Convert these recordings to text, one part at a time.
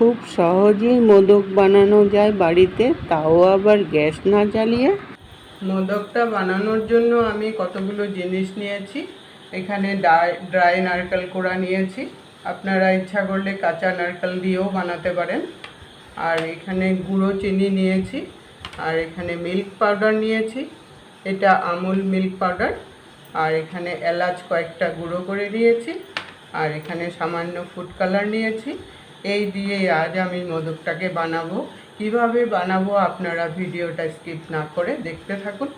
খুব সহজেই মোদক বানানো যায় বাড়িতে, তাও আবার গ্যাস না জ্বালিয়ে। মোদকটা বানানোর জন্য আমি কতগুলো জিনিস নিয়েছি। এখানে ড্রাই ড্রাই নারকেল কোড়া নিয়েছি। আপনারা ইচ্ছা করলে কাঁচা নারকেল দিয়েও বানাতে পারেন। আর এখানে গুঁড়ো চিনি নিয়েছি। আর এখানে মিল্ক পাউডার নিয়েছি। এটা আমুল মিল্ক পাউডার। আর এখানে এলাচ কয়েকটা গুঁড়ো করে নিয়েছি আর এখানে সামান্য ফুড কালার নিয়েছি। এই দিয়ে আজ আমি মোদকটাকে বানাবো। কীভাবে বানাবো আপনারা ভিডিওটা স্কিপ না করে দেখতে থাকুন।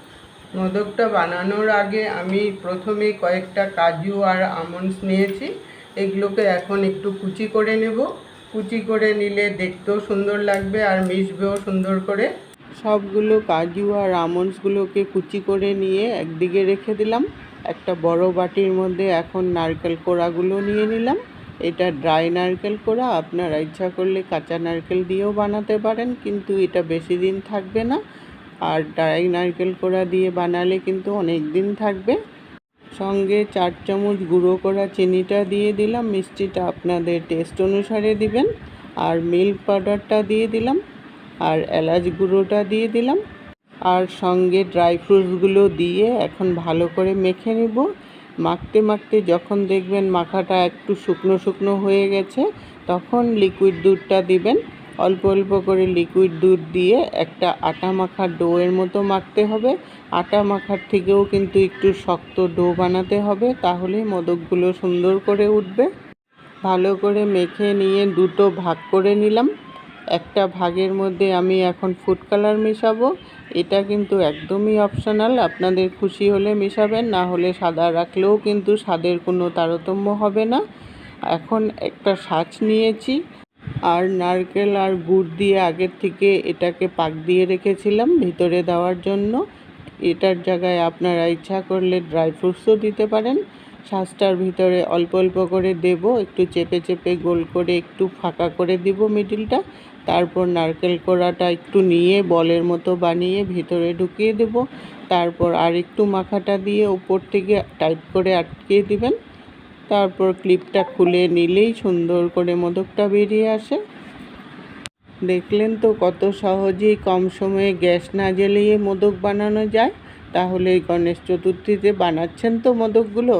মোদকটা বানানোর আগে আমি প্রথমে কয়েকটা কাজু আর আমন্ডস নিয়েছি। এগুলোকে এখন একটু কুচি করে নেব। কুচি করে নিলে দেখতেও সুন্দর লাগবে আর মিশবেও সুন্দর করে। সবগুলো কাজু আর আমন্ডসগুলোকে কুচি করে নিয়ে একদিকে রেখে দিলাম। একটা বড় বাটির মধ্যে এখন নারকেল কোড়াগুলো নিয়ে নিলাম। এটা ড্রাই নারকেল কোড়া আপনারা ইচ্ছা করলে কাঁচা নারকেল দিয়েও বানাতে পারেন, কিন্তু এটা বেশি দিন থাকবে না। আর ড্রাই নারকেল কোড়া দিয়ে বানালে কিন্তু অনেক দিন থাকবে। সঙ্গে চার চামচ গুঁড়ো করা চিনিটা দিয়ে দিলাম, মিষ্টিটা আপনাদের টেস্ট অনুসারে দিবেন। আর মিল্ক পাউডারটা দিয়ে দিলাম, আর এলাচ গুঁড়োটা দিয়ে দিলাম। আর সঙ্গে ড্রাই ফ্রুটসগুলো দিয়ে এখন ভালো করে মেখে নেব। মাখতে মাখতে যখন দেখবেন মাখাটা একটু শুকনো শুকনো হয়ে গেছে, তখন লিকুইড দুধটা দিবেন। অল্প অল্প করে লিকুইড দুধ দিয়ে একটা আটা মাখার ডোয়ের মতো মাখতে হবে। আটা মাখার থেকেও কিন্তু একটু শক্ত ডো বানাতে হবে, তাহলে মোদকগুলো সুন্দর করে উঠবে। ভালো করে মেখে নিয়ে দুটো ভাগ করে নিলাম। একটা ভাগের মধ্যে আমি এখন ফুড কালার মেশাবো। এটা কিন্তু একদমই অপশনাল আপনাদের খুশি হলে মেশাবেন, না হলে সাদা রাখলেও কিন্তু স্বাদের কোনো তারতম্য হবে না। এখন একটা সাজ নিয়েছি, আর নারকেল আর গুড় দিয়ে আগের থেকে এটাকে পাক দিয়ে রেখেছিলাম ভিতরে দেওয়ার জন্য। এটার জায়গায় আপনারা ইচ্ছা করলে ড্রাই ফ্রুটসও দিতে পারেন। শ্বাসটার ভিতরে অল্প অল্প করে দেব, একটু চেপে চেপে গোল করে একটু ফাঁকা করে দিব মিডিলটা। তারপর নারকেল কোড়াটা একটু নিয়ে বলের মতো বানিয়ে ভিতরে ঢুকিয়ে দেব। তারপর আর একটু মাখাটা দিয়ে উপর থেকে টাইট করে আটকিয়ে দিবেন। তারপর ক্লিপটা খুলে নিলেই সুন্দর করে মোদকটা বেরিয়ে আসে। দেখলেন তো কত সহজেই কম সময়ে গ্যাস না জ্বালিয়ে মোদক বানানো যায়। তাহলে গণেশ চতুর্থীতে বানাচ্ছেন তো মোদকগুলো।